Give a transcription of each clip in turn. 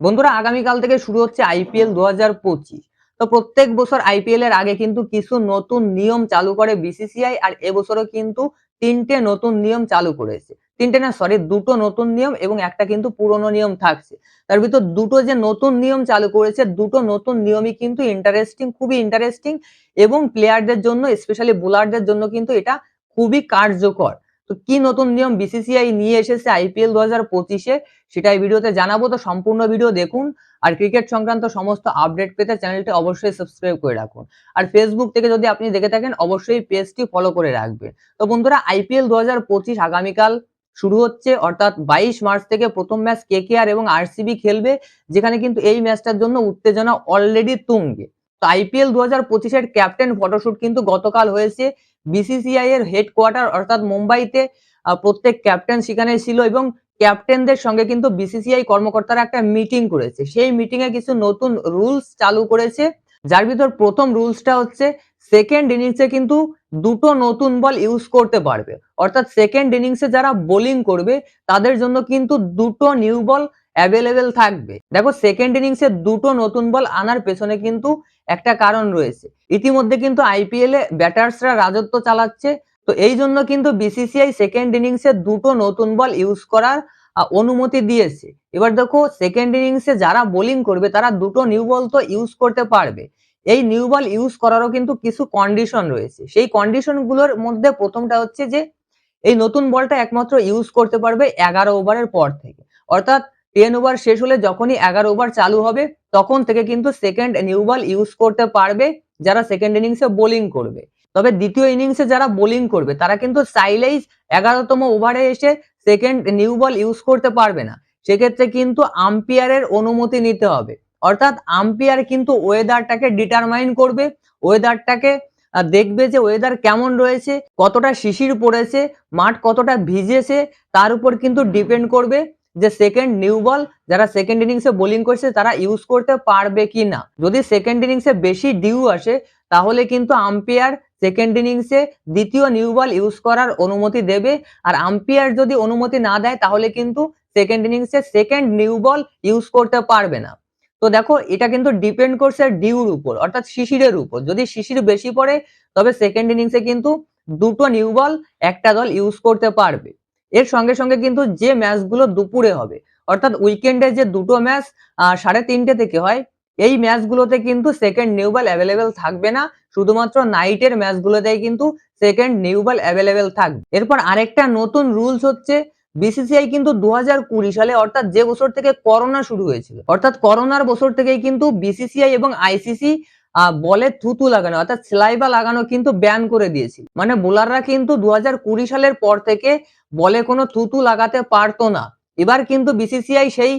বন্ধুরা, আগামীকাল থেকে শুরু হচ্ছে আইপিএল দু হাজার পঁচিশ। তো প্রত্যেক বছর আইপিএল এর আগে কিন্তু কিছু নতুন নিয়ম চালু করে বিসিসিআই আর এবছরও কিন্তু তিনটে নতুন নিয়ম চালু করেছে। তিনটে না সরি দুটো নতুন নিয়ম এবং একটা কিন্তু পুরনো নিয়ম থাকছে। তার ভিতর দুটো যে নতুন নিয়ম চালু করেছে, দুটো নতুন নিয়মই কিন্তু ইন্টারেস্টিং খুবই ইন্টারেস্টিং এবং প্লেয়ারদের জন্য স্পেশালি বোলারদের জন্য কিন্তু এটা খুবই কার্যকর। তো কি নতুন নিয়ম বিসিসিআই নিয়ে এসেছে আইপিএল দু হাজার পঁচিশে? সেটাই ভিডিওতে জানাব, তো সম্পূর্ণ ভিডিও দেখুন। আর ক্রিকেট সংক্রান্ত সমস্ত আপডেট পেতে চ্যানেলটি অবশ্যই সাবস্ক্রাইব করে রাখুন। আর ফেসবুক থেকে যদি আপনি দেখে থাকেন, অবশ্যই পেজটি ফলো করে রাখবেন। তো বন্ধুরা আইপিএল দু হাজার পঁচিশ আগামীকাল শুরু হচ্ছে, অর্থাৎ বাইশ মার্চ থেকে প্রথম ম্যাচ কেকেআর এবং আরসিবি খেলবে, যেখানে কিন্তু এই ম্যাচটার জন্য উত্তেজনা অলরেডি তুঙ্গে। তো আইপিএল দু হাজার পঁচিশের ক্যাপ্টেন ফটোশুট কিন্তু গতকাল হয়েছে বিসিসিআই এর হেডকোয়ার্টার অর্থাৎ মুম্বাইতে প্রত্যেক ক্যাপ্টেন সেখানে ছিল এবং ক্যাপ্টেনদের সঙ্গে কিন্তু বিসিসিআই কর্মকর্তারা একটা মিটিং করেছে। সেই মিটিং এ কিছু নতুন রুলস চালু করেছে। যার ভিতর প্রথম রুলসটা হচ্ছে সেকেন্ড ইনিংসে কিন্তু দুটো নতুন বল ইউজ করতে পারবে। অর্থাৎ সেকেন্ড ইনিংসে যারা বোলিং করবে, তাদের জন্য কিন্তু দুটো নিউ বল অ্যাভেলেবেল থাকবে। দেখো সেকেন্ড ইনিংসে দুটো নতুন বল আনার পেছনে কিন্তু একটা কারণ রয়েছে। ইতিমধ্যে কিন্তু আইপিএল এ ব্যাটার্সরা রাজত্ব চালাচ্ছে। তো এই জন্য কিন্তু বিসিসিআই সেকেন্ড ইনিংসে দুটো নতুন বল ইউজ করার অনুমতি দিয়েছে। এবার দেখো সেকেন্ড ইনিংসে যারা বোলিং করবে, তারা দুটো নিউ বল তো ইউজ করতে পারবে। এই নিউ বল ইউজ করারও কিন্তু কিছু কন্ডিশন রয়েছে। সেই কন্ডিশনগুলোর মধ্যে প্রথমটা হচ্ছে যে, এই নতুন বলটা একমাত্র ইউজ করতে পারবে এগারো ওভারের পর থেকে। অর্থাৎ টেন ওভার শেষ হলে যখনই এগারো ওভার চালু হবে তখন থেকে কিন্তু সেকেন্ড নিউ বল ইউজ করতে পারবে যারা সেকেন্ড ইনিংসে বোলিং করবে। তবে দ্বিতীয় ইনিংসে যারা বোলিং করবে, তারা কিন্তু চাইলেই এগারোতম ওভারে এসে সেকেন্ড নিউ বল ইউজ করতে পারবে না। সেক্ষেত্রে কিন্তু আম্পায়ারের অনুমতি নিতে হবে। অর্থাৎ আম্পায়ার কিন্তু ওয়েদারটাকে ডিটারমাইন করবে ওয়েদারটাকে দেখবে যে ওয়েদার কেমন রয়েছে, কতটা শিশির পড়েছে, মাঠ কতটা ভিজেছে, তার উপর কিন্তু ডিপেন্ড করবে। যে সেকেন্ড নিউ বল যারা সেকেন্ড ইনিংসে বোলিং করছে, তারা ইউজ করতে পারবে কি না যদি সেকেন্ড ইনিংসে বেশি ডিউ আসে, তাহলে কিন্তু আম্পায়ার সেকেন্ড ইনিংসে দ্বিতীয় নিউ বল ইউজ করার অনুমতি দেবে। আর আম্পায়ার যদি অনুমতি না দেয়, তাহলে কিন্তু সেকেন্ড ইনিংসে সেকেন্ড নিউ বল ইউজ করতে পারবে না। তো দেখো, এটা কিন্তু ডিপেন্ড করছে ডিউর উপর, অর্থাৎ শিশিরের উপর। যদি শিশির বেশি পড়ে, তবে সেকেন্ড ইনিংসে কিন্তু দুটো নিউ বল একটা দল ইউজ করতে পারবে। এর সঙ্গে সঙ্গে কিন্তু যে ম্যাচগুলো দুপুরে হবে, অর্থাৎ উইকেন্ডে যে দুটো ম্যাচ সাড়ে তিনটে থেকে হয়, এই ম্যাচগুলোতে কিন্তু সেকেন্ড নিউ বল অ্যাভেলেবেল থাকবে না, শুধুমাত্র নাইটের ম্যাচগুলোতেই কিন্তু সেকেন্ড নিউ বল অ্যাভেলেবেল থাকবে। এরপর আরেকটা নতুন রুলস হচ্ছে বিসিসিআই কিন্তু দু হাজার কুড়ি সালে অর্থাৎ যে বছর থেকে করোনা শুরু হয়েছিল, অর্থাৎ করোনার বছর থেকেই কিন্তু বিসিসিআই এবং আইসিসি বলে থুতু লাগানো, অর্থাৎ সেলাইবা লাগানো কিন্তু ব্যান করে দিয়েছিল। মানে বোলাররা কিন্তু দুহাজার কুড়ি সালের পর থেকে বলে কোনো থুতু লাগাতে পারতো না। এবার কিন্তু বিসিসিআই সেই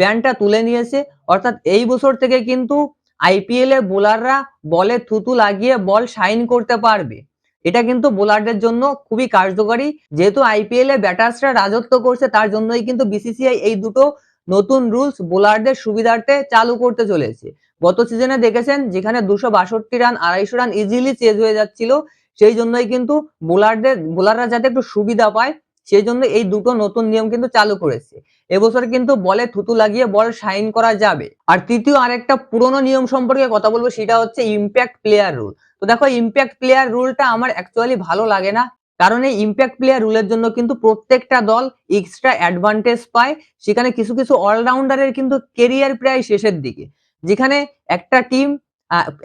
ব্যানটা তুলে নিয়েছে। অর্থাৎ এই বছর থেকে কিন্তু আইপিএল এ বোলাররা বলে থুতু লাগিয়ে বল সাইন করতে পারবে। এটা কিন্তু বোলারদের জন্য খুবই কার্যকরী। যেহেতু আইপিএল এ ব্যাটার্সরা রাজত্ব করছে, তার জন্যই কিন্তু বিসিসিআই এই দুটো নতুন রুলস বোলারদের সুবিধার্থে চালু করতে চলেছে। গত সিজনে দেখেছেন যেখানে দুশো বাষট্টি রান আড়াইশো রান ইজিলি চেঞ্জ হয়ে যাচ্ছিল, সেই জন্যই কিন্তু বোলারদের, বোলাররা যাতে একটু সুবিধা পায়, সেই জন্য এই দুটো নতুন নিয়ম কিন্তু চালু করেছে। এবছর কিন্তু বলে থুতু লাগিয়ে বল সাইন করা যাবে। আর তৃতীয় আরেকটা পুরনো নিয়ম সম্পর্কে কথা বলব, সেটা হচ্ছে ইম্প্যাক্ট প্লেয়ার রুল তো দেখো ইম্প্যাক্ট প্লেয়ার রুলটা আমার অ্যাকচুয়ালি ভালো লাগে না, কারণ এই ইম্প্যাক্ট প্লেয়ার রুলের জন্য কিন্তু প্রত্যেকটা দল এক্সট্রা অ্যাডভান্টেজ পায়। সেখানে কিছু কিছু অলরাউন্ডারের কিন্তু কেরিয়ার প্রায় শেষের দিকে। যেখানে একটা টিম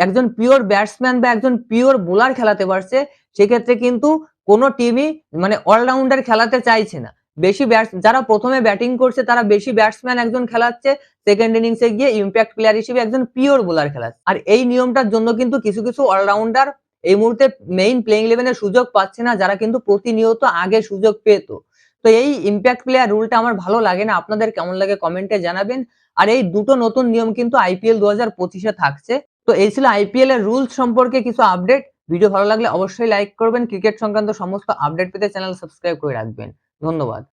একজন পিওর ব্যাটসম্যান বা একজন পিওর বোলার খেলাতে পারছে, সেক্ষেত্রে কিন্তু কোনো টিমই মানে অলরাউন্ডার খেলাতে চাইছে না। বেশি ব্যাটস যারা প্রথমে ব্যাটিং করছে, তারা বেশি ব্যাটসম্যান একজন খেলাচ্ছে সেকেন্ড ইনিংসে গিয়ে ইম্প্যাক্ট প্লেয়ার হিসেবে একজন পিওর বোলার খেলাচ্ছে। আর এই নিয়মটার জন্য কিন্তু কিছু কিছু অলরাউন্ডার এই মুহূর্তে মেইন প্লেইং ইলেভেনের সুযোগ পাচ্ছে না, যারা কিন্তু প্রতিনিয়ত আগে সুযোগ পেত। তো এই ইম্প্যাক্ট প্লেয়ার রুলটা আমার ভালো লাগে না। আপনাদের কেমন লাগে কমেন্টে জানাবেন। আর এই দুটো নতুন নিয়ম কিন্তু আইপিএল দু হাজার পঁচিশে থাকছে। তো এই ছিল আইপিএল এর রুলস সম্পর্কে কিছু আপডেট ভিডিও ভালো লাগলে অবশ্যই লাইক করবেন। ক্রিকেট সংক্রান্ত সমস্ত আপডেট পেতে চ্যানেল সাবস্ক্রাইব করে রাখবেন। ধন্যবাদ।